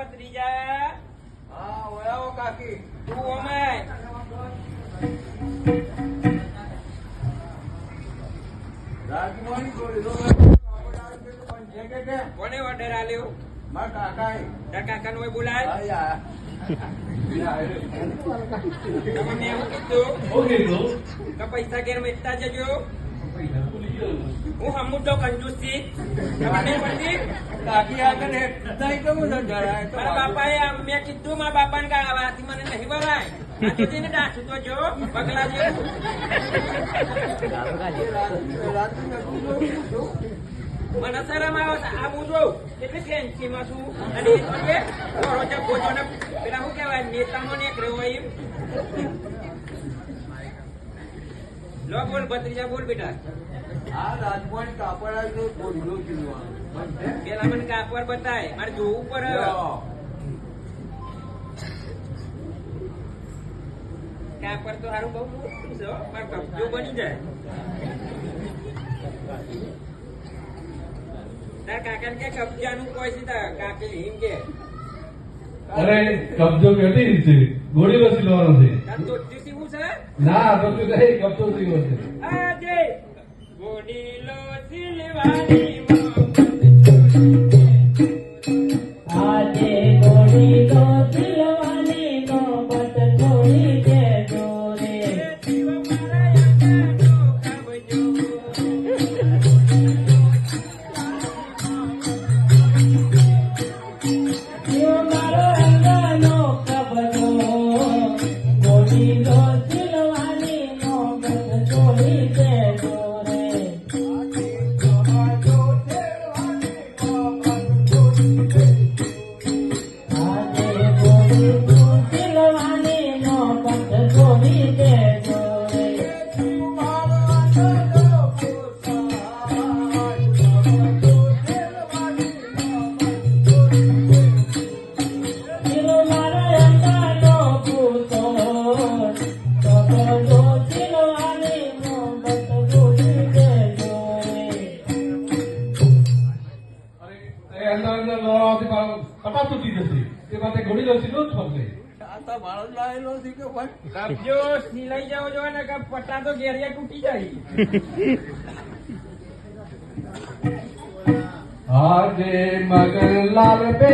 ભત્રીજા હા ઓયાઓ કાકી. તું અમે રાજમોહન બોલ્યો પણ કે કે પૈસા ઘેર મેકતા જજો. હું હમું તો કંજૂસથી નહીં આગળ કેવું મારા બાપાએ મેં કીધું મારા બાપાને ને આ વાતથી મને નહીં ભરાય આ તો ડાસું તો જો પગલા જેવું. મને શરમ આવે છે આ હું જોઉં. કેટલી ફેન્સીમાં છું. અને એ તો કે પેલા શું કહેવાય નેતામાં ને હોય લો બોલ ભત્રીજા બોલ બેટા. આ રાજકોટ કાપડ આવ્યું તો કિલ્લો પેલા મને કાપડ બતાય મારે જોવું પડે. કાપડ તો સારું બહુ મોટું છે હો. કબજો બની જાય. તાર કાકા ને કે કબજાનું કોઈ છે તાર કાપી હિમ કે. અરે કબજો કેટી રીતે? ગોળીનો સિલવાનો છે. ના તો તું કહે કબજો સિલો છે. આજે ગોડીલો સિલવાની અરે અંદર લડાવવાથી મારો તૂટી જશે. તે માટે ગોળીનો સિલો જ ફરશે આ તો મારો જ લાયેલો છે કે કબજો સિલાઈ જાવ જો ને કે પટ્ટા તો ઘેરિયા તૂટી જાય. આજે મગન લાલ બે